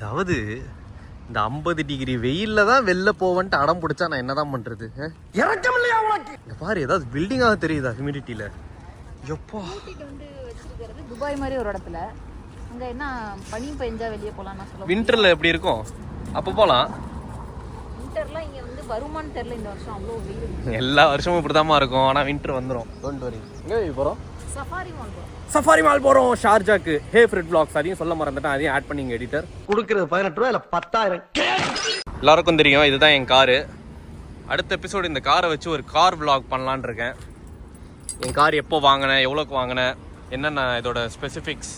அதாவது இந்த ஐம்பது டிகிரி வெயில்ல தான் வெளில போவன்ட்டு அடம் பிடிச்சா நான் என்னதான் பண்றது இறக்கம் இல்லையா உனக்கு? இங்க பாரு ஏதாவது பில்டிங்காக தெரியுதா ஹியூமிடிட்டியில எப்பா? துபாய் மாதிரி ஒரு இடத்துல. அங்க என்ன பனி பெஞ்சா வெளியே சொல்ல வின்டர்ல எப்படி இருக்கும்? அப்போ போலாம். வின்டர்லாம் இங்க வந்து வருமான்னு தெரியல இந்த வருஷம் அவ்வளோ வெயில். எல்லா வருஷமும் இப்படிதாம்மா இருக்கும் ஆனா வின்டர் வந்துடும் டோன்ட் வரி எங்க போறோம்? சஃபாரி மால் போகிறோம் சஃபாரி மால் போறோம் ஷார்ஜாக்கு. ஹே ஃப்ரெட் பிளாக்ஸ் அதையும் சொல்ல மறந்துட்டேன். அதையும் ஆட் பண்ணிங்க எடிட்டர் கொடுக்கறது பதினெட்டு ரூபா இல்ல பத்தாயிரம். எல்லாருக்கும் தெரியும் இதுதான் என் காரு. அடுத்த எபிசோடு இந்த காரை வச்சு ஒரு கார் vlog பண்ணலான்னு இருக்கேன். என் கார் எப்போ வாங்கினேன் எவ்வளோக்கு வாங்கினேன் என்னென்ன இதோட ஸ்பெசிஃபிக்ஸ்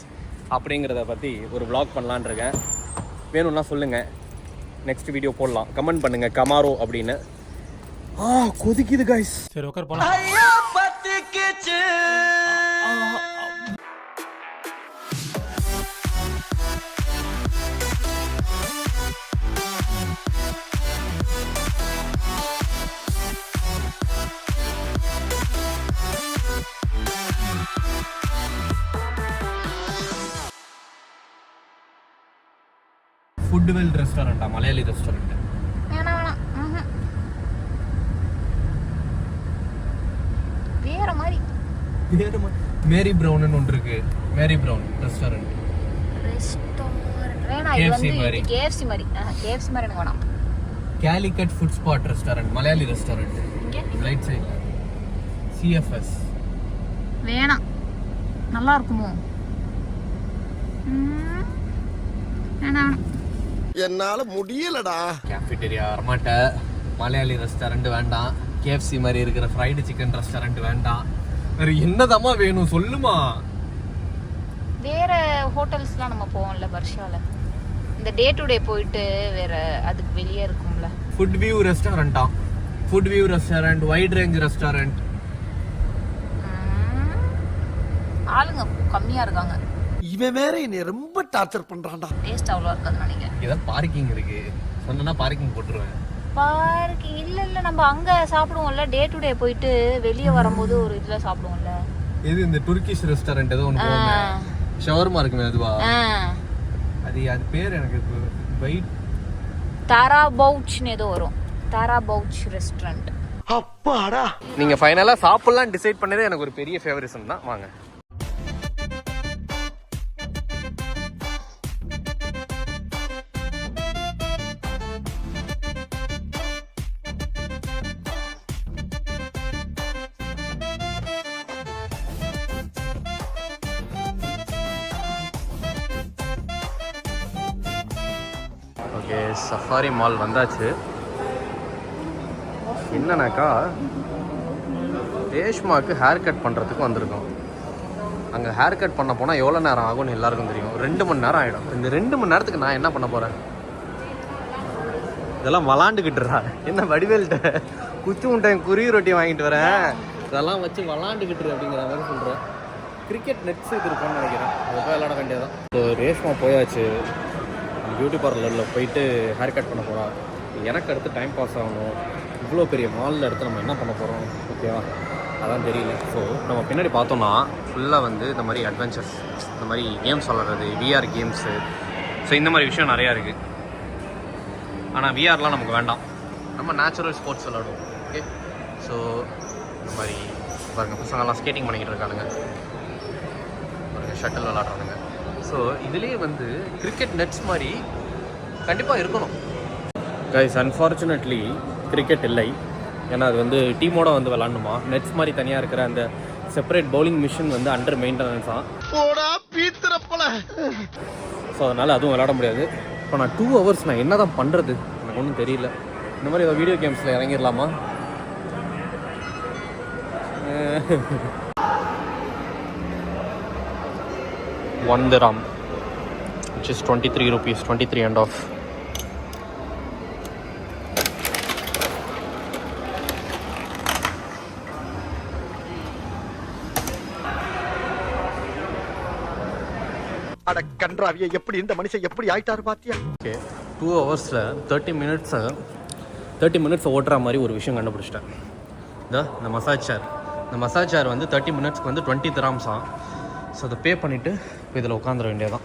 அப்படிங்கிறத பற்றி ஒரு vlog பண்ணலான்னு இருக்கேன். வேணும்னா சொல்லுங்கள் நெக்ஸ்ட் வீடியோ போடலாம். கமெண்ட் பண்ணுங்கள் கமாரோ அப்படின்னு. ஆ கொதிக்குது கைஸ் சரி உட்கார் போலாம். வேணாம் வேணாம் ம்ஹும். வேற மாதிரி மேரி ப்ரௌன்னு ஒன்று இருக்கு Mary Brown restaurant restaurant. KFC மாதிரி கேஎஃப்சி மாதிரி எனக்கு வேணாம் Calicut food spot restaurant Malayali restaurant right side CFS வேணாம் நல்லா இருக்குமோ. வேணாம் வேணாம் என்னால முடியலடா. கேஃபிட்டேரியா வரமாட்ட மலையாளி ரெஸ்டாரண்ட் வேண்டாம். கேஎஃப்சி மாதிரி இருக்கிற ஃப்ரைடு சிக்கன் ரெஸ்டாரண்ட் வேண்டாம். வேற என்னதாம்மா வேணும்? சொல்லுமா. வேற ஹோட்டல்ஸ்லாம் நம்ம போவோம்ல பர்ஷால இந்த டே டு டே போயிட்டு வேற அதுக்கு வெளியே இருக்கும்ல. Food view ரெஸ்டாரண்டா food view restaurant wide range restaurant. ஆளுங்க கம்மியா இருக்காங்க. இவன் வேற என்னை ரொம்ப டார்ச்சர் பண்றான்டா. டேஸ்ட் அவ்வளோ இருக்காதுன்னு நினைக்கிறேன் இதான் பார்க்கிங் இருக்கு. சொன்னா பார்க்கிங் போட்டுருவேன். பார்க்கிங் இல்ல இல்ல நம்ம அங்க சாப்பிடுவோம்ல. டே டு டே போயிட்டு வெளியே வரும்போது ஒரு இதுல சாப்பிடுவோம்ல. இது இந்த துர்கிஷ் ரெஸ்டாரண்ட் ஏதோ ஒன்று ஷவர்மா இருக்குமே அதுவா. அது அது பேர் எனக்கு வைட் தாரா பவுச்னு ஏதோ வரும். தாரா பவுச் ரெஸ்டாரண்ட் அப்பாடா. நீங்க ஃபைனலா சாப்பிடலாம் டிசைட் பண்ணதே எனக்கு ஒரு பெரிய ஃபேவரிசம் தான். வாங்க. ஓகே சஃபாரி மால் வந்தாச்சு. என்னன்னாக்கா ரேஷ்மாவுக்கு ஹேர் கட் பண்ணுறதுக்கு வந்திருக்கோம். அங்கே ஹேர் கட் பண்ண போனால் எவ்வளோ நேரம் ஆகும்னு எல்லாருக்கும் தெரியும். ரெண்டு மணி நேரம் ஆகிடும் இந்த ரெண்டு மணி நேரத்துக்கு நான் என்ன பண்ண போகிறேன் இதெல்லாம் விளாண்டுக்கிட்டுறா என்ன வடிவேல்கிட்ட குச்சி முட்டையும் குருவி ரொட்டி வாங்கிட்டு வரேன். இதெல்லாம் வச்சு விளாண்டுக்கிட்டு அப்படிங்கிற மாதிரி சொல்கிறேன் கிரிக்கெட் நெட்ஸ் இது இருக்கும்னு நினைக்கிறேன். அதை போய் விளாட வேண்டியதான் ரேஷ்மா போயாச்சு. பியூட்டி பார்லரில் போயிட்டு ஹேர் கட் பண்ண போகிறோம் எனக்கு அடுத்து டைம் பாஸ் ஆகணும். இவ்வளோ பெரிய மாலில் எடுத்து நம்ம என்ன பண்ண போகிறோம் ஓகேவா அதான் தெரியல. ஸோ நம்ம பின்னாடி பார்த்தோம்னா ஃபுல்லாக வந்து இந்த மாதிரி அட்வென்ச்சர்ஸ் இந்த மாதிரி கேம்ஸ் விளாட்றது விஆர் கேம்ஸு ஸோ இந்த மாதிரி விஷயம் நிறையா இருக்குது ஆனால் விஆர்லாம் நமக்கு வேண்டாம். நம்ம நேச்சுரல் ஸ்போர்ட்ஸ் விளாடுவோம். ஓகே ஸோ இந்த மாதிரி பாருங்கள் பசங்கள்லாம் ஸ்கேட்டிங் பண்ணிக்கிட்டு இருக்கானுங்க. பாருங்க ஷட்டில் விளாட்றானுங்க. ஸோ இதுலேயே வந்து கிரிக்கெட் நெட்ஸ் மாதிரி கண்டிப்பாக இருக்கணும். கைஸ் அன்ஃபார்ச்சுனேட்லி கிரிக்கெட் இல்லை. ஏன்னா அது வந்து டீமோட வந்து விளாடணுமா? நெட்ஸ் மாதிரி தனியாக இருக்கிற அந்த செப்பரேட் பவுலிங் மிஷின் வந்து அண்டர் மெயின்டெனன்ஸ் தான் ஸோ அதனால் அதுவும் விளாட முடியாது. இப்போ நான் டூ ஹவர்ஸ் நான் என்ன தான் பண்ணுறது எனக்கு ஒன்றும் தெரியல. இந்த மாதிரி ஏதோ வீடியோ கேம்ஸில் இறங்கிடலாமா? ஒன் திராம் which is 23 rupees 23 and off. அட கன்றாவிய எப்படி இந்த மனுஷன் எப்படி ஆயிட்டாரு பாத்தியா? ஓகே டூ ஹவர்ஸில் தேர்ட்டி மினிட்ஸை தேர்ட்டி மினிட்ஸ் ஓட்டுற மாதிரி ஒரு விஷயம் கண்டுபிடிச்சிட்டேன். இந்த இந்த மசாஜ் சேர் இந்த மசாஜ் சேர் வந்து தேர்ட்டி மினிட்ஸ்க்கு வந்து டுவெண்ட்டி திராம்ஸாம் ஸோ அதை பே பண்ணிவிட்டு இப்போ இதில் உட்காந்துட வேண்டியதான்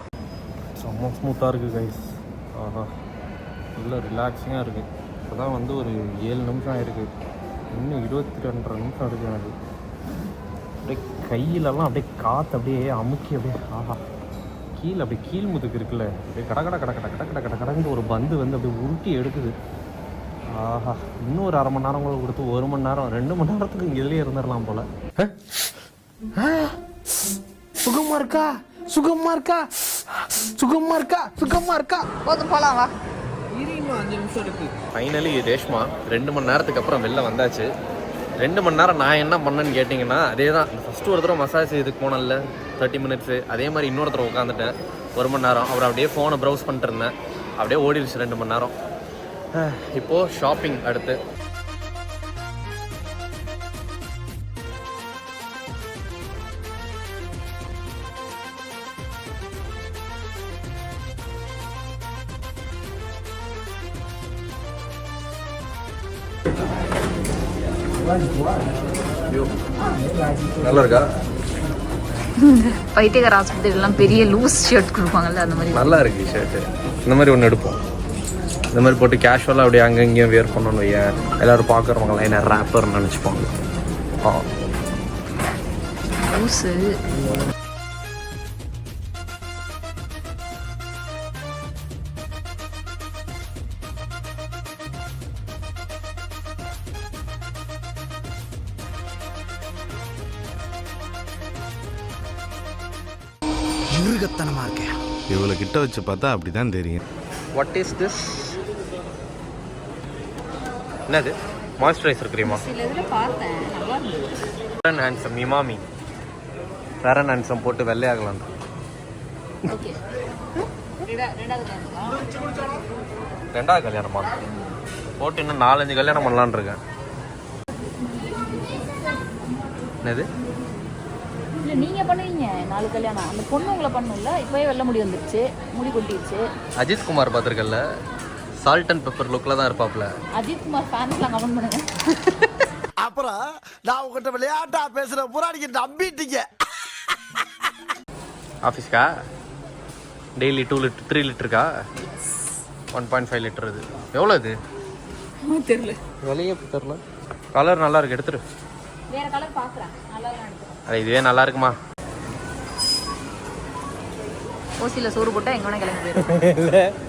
செம்ம ஸ்மூத்தாக இருக்குது கைஸ் ஆஹா. நல்லா ரிலாக்ஸிங்காக இருக்குது இப்போ தான் வந்து ஒரு ஏழு நிமிஷம் ஆயிருக்கு. இன்னும் இருபத்தி ரெண்டரை நிமிஷம் இருக்குது எனக்கு. அப்படியே கையிலலாம் அப்படியே காற்று அப்படியே அமுக்கி அப்படியே ஆஹா. கீழே அப்படியே கீழ் முதுக்கு இருக்குல்ல. அப்படியே கட கட கட கட கட கட கட கடந்து ஒரு பந்து வந்து அப்படியே உருட்டி எடுக்குது. ஆஹா. இன்னும் ஒரு அரை மணி நேரம் கூட கொடுத்து ஒரு மணி நேரம் ரெண்டு மணி நேரத்துக்கு இங்கே இதுலேயே இருந்துடலாம் போல. சுகமா இருக்கா? சுகமா இருக்கா? சுகமா இருக்கா? சுகமா இருக்கா? போதும் போலாம் வா. ஃபைனலி ரேஷ்மா ரெண்டு மணி நேரத்துக்கு அப்புறம் வெளில வந்தாச்சு. ரெண்டு மணி நேரம் நான் என்ன பண்ணேன்னு கேட்டிங்கன்னா அதே தான் ஃபஸ்ட்டு ஒரு தடவை மசாஜ் இதுக்கு போனேன்ல தேர்ட்டி மினிட்ஸு அதே மாதிரி இன்னொரு தடவை உட்காந்துட்டேன் ஒரு மணி நேரம். அப்புறம் அப்படியே ஃபோனை ப்ரௌஸ் பண்ணிட்டு இருந்தேன். அப்படியே ஓடிடுச்சு ரெண்டு மணி நேரம். இப்போது ஷாப்பிங் அடுத்து. நல்லா இருக்கா பைத்தியகார ஆஸ்பத்திரிலாம் பெரிய லூஸ் ஷர்ட் கொடுப்பாங்கல்ல அந்த மாதிரி. நல்லா இருக்கு ஷர்ட்டு இந்த மாதிரி ஒன்று எடுப்போம். இந்த மாதிரி போட்டு கேஷுவலாக அப்படியே அங்கே இங்கேயும் வியர் பண்ணணும் வையேன். எல்லாரும் பார்க்குறவங்களாம் என்ன ரேப்பர்னு நினச்சிப்பாங்க. ஆ. லூஸு கிட்ட வச்சு பார்த்தா அப்படி தான் தெரியும். வாட் இஸ் திஸ் என்னது? Moisturiser crema fair and handsome Emami fair and handsome போட்டு வெள்ளையாகலாம். ஓகே ரெண்டாவது ரெண்டாவது கல்யாணமா? போட்டு இன்னும் நாலஞ்சு கல்யாணம் பண்ணலான்னு இருக்கேன். என்னது? இல்லை நீங்கள் பண்ணுவீங்க. நாலு கல்யாணம். அந்த பொண்ணு உங்களை பண்ணும்ல இப்போயே வெள்ள முடி வந்துருச்சு முடி கொட்டிடுச்சு அஜித் குமார் பார்த்துருக்கல சால்ட் அண்ட் பெப்பர் லுக்கில் தான் இருப்பாப்ல. அஜித் குமார் ஃபேன்ஸ்லாம் கமெண்ட் பண்ணுங்க. அப்புறம் நான் உங்ககிட்ட விளையாட்டா பேசுற பூரா நீங்க நம்பிட்டீங்க. ஆஃபீஸ்க்கா? டெய்லி டூ லிட்டர் த்ரீ லிட்டருக்கா? ஒன் பாயிண்ட் ஃபைவ் லிட்டர் இது. எவ்வளோ இது? தெரியல. விலையே தெரில கலர் நல்லா இருக்கு எடுத்துரு. வேற கலர் பார்க்குறேன். நல்லா எடுத்துக்கிறேன் அது இதுவே நல்லா இருக்குமா ஓசியில் சோறு போட்டால் எங்கே வேணால் கிளம்பி போயிடும்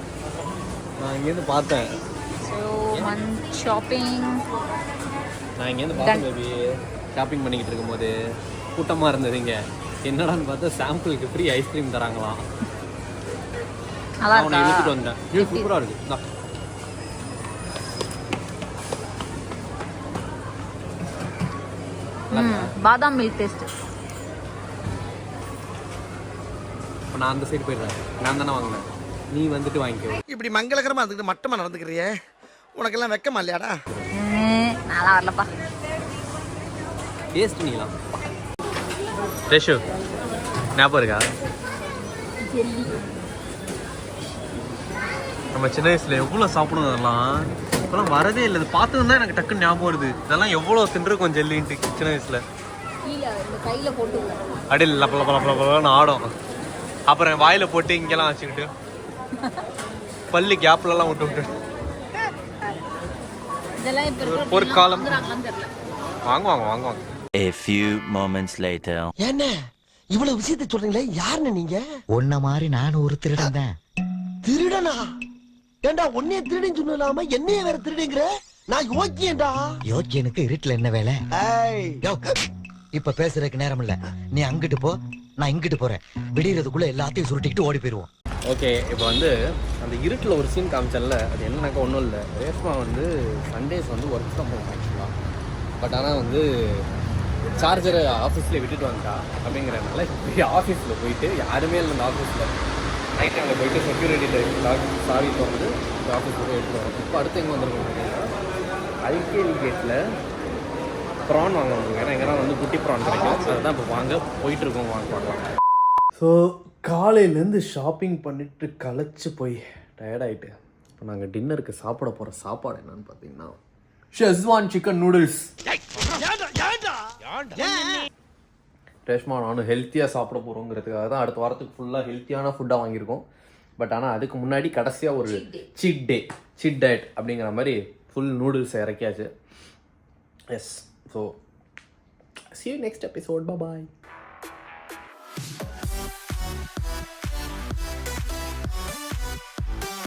நான் இங்கேருந்து பார்த்தேன். ஸோ மந்த் ஷாப்பிங் நான் இங்கேருந்து பார்த்தேன் பேபி ஷாப்பிங் பண்ணிக்கிட்டு இருக்கும்போது கூட்டமாக இருந்தது இங்கே. என்னடான்னு பார்த்தா சாம்பிளுக்கு ஃப்ரீ ஐஸ்கிரீம் தராங்களாம். நல்லா நான் உன்னை இருக்கா? இழுத்துட்டு வந்தேன். சூப்பராக இருக்கு. பாதாம் மில்க் டேஸ்ட். இப்போ நான் அந்த சைடு போயிடுறேன். நான் தானே வாங்கினேன். நீ வந்துட்டு வாங்கிக்கோ. இப்படி மங்களகரமா இருந்துக்கிட்டு மட்டமா நடந்துக்கிறியே? உனக்கெல்லாம் வெக்கமா இல்லையாடா? நல்லா வரலப்பா. டேஸ்ட் நீலாம் ரேஷு ஞாபகம் இருக்கா? நம்ம சின்ன வயசுல எவ்வளோ சாப்பிடுவோம் அதெல்லாம்? இப்போலாம் வரதே இல்லை. இது பார்த்தது தான் எனக்கு டக்குன்னு ஞாபகம் வருது. இதெல்லாம் எவ்வளோ தின்றுருக்கோம் ஜெல்லின்ட்டு சின்ன வயசுல. கீழே இந்த கையில் போட்டு அப்படியே லப்ப லப்ப லப்ப லப்பன்னு ஆடும். அப்புறம் வாயில போட்டு இங்கெல்லாம் வச்சுக்கிட்டு. பல்லு கேப்லலாம் விட்டு விட்டு. இதெல்லாம் இப்போ ஒரு காலம். வாங்குவாங்க வாங்குவாங்க A few moments later. என்ன? இவ்வளவு விஷயத்தை சொல்றீங்களே? யாருன்னு நீங்க? உன்ன மாதிரி நானும் ஒரு திருடன் தான். திருடனா? ஏண்டா உன்னைய திருடன் சொல்லாம என்னைய வேற திருடுங்கிற? நான் யோக்கியேண்டா யோக்கியனுக்கு இருட்டுல என்ன வேலை? இப்ப பேசுறதுக்கு நேரம் இல்ல. நீ அங்கிட்டு போ நான் இங்கிட்டு போறேன். விடியறதுக்குள்ள எல்லாத்தையும் சுருட்டிக்கிட்டு ஓடி போயிருவோம். ஓகே இப்போ வந்து அந்த இருட்டில் ஒரு சீன் காமிச்சல அது என்னன்னாக்கா ஒன்றும் இல்லை. ரேஷ்மா வந்து சண்டேஸ் வந்து ஒர்க் ஃப்ரம் ஹோம் ஆக்சுவலாக பட் ஆனால் வந்து சார்ஜரை ஆஃபீஸில் விட்டுட்டு வந்துட்டா அப்படிங்கிறதுனால இப்போ ஆஃபீஸில் போயிட்டு யாருமே இல்லை அந்த ஆஃபீஸில் நைட் டைமில் போயிட்டு செக்யூரிட்டியில் லாக் சாவி திறந்து ஆஃபீஸில் போய் எடுத்துட்டு வரோம் இப்போ அடுத்து எங்கே வந்திருக்கோம் பார்த்தீங்கன்னா ஐகேஎல் கேட்டில் ப்ரான் வாங்க வந்திருக்கோம். ஏன்னா எங்கன்னா வந்து குட்டி ப்ரான் கிடைக்கும். அதுதான் இப்போ வாங்க போயிட்டுருக்கோம் வாங்க பார்க்கலாம் ஸோ காலையிலேருந்து ஷாப்பிங் பண்ணிட்டு களைச்சு போய் டயர்டாயிட்டு இப்போ நாங்கள் டின்னருக்கு சாப்பிட போகிற சாப்பாடு என்னன்னு பார்த்தீங்கன்னா ஷெஸ்வான் சிக்கன் நூடுல்ஸ் ரேஷ்மா நானும் ஹெல்த்தியாக சாப்பிட போகிறோங்கிறதுக்காக தான் அடுத்த வாரத்துக்கு ஃபுல்லாக ஹெல்த்தியான ஃபுட்டாக வாங்கியிருக்கோம். பட் ஆனால் அதுக்கு முன்னாடி கடைசியாக ஒரு சீட் டே சீட் டயட் அப்படிங்கிற மாதிரி full noodles இறக்கியாச்சு. Yes so next episode. Bye bye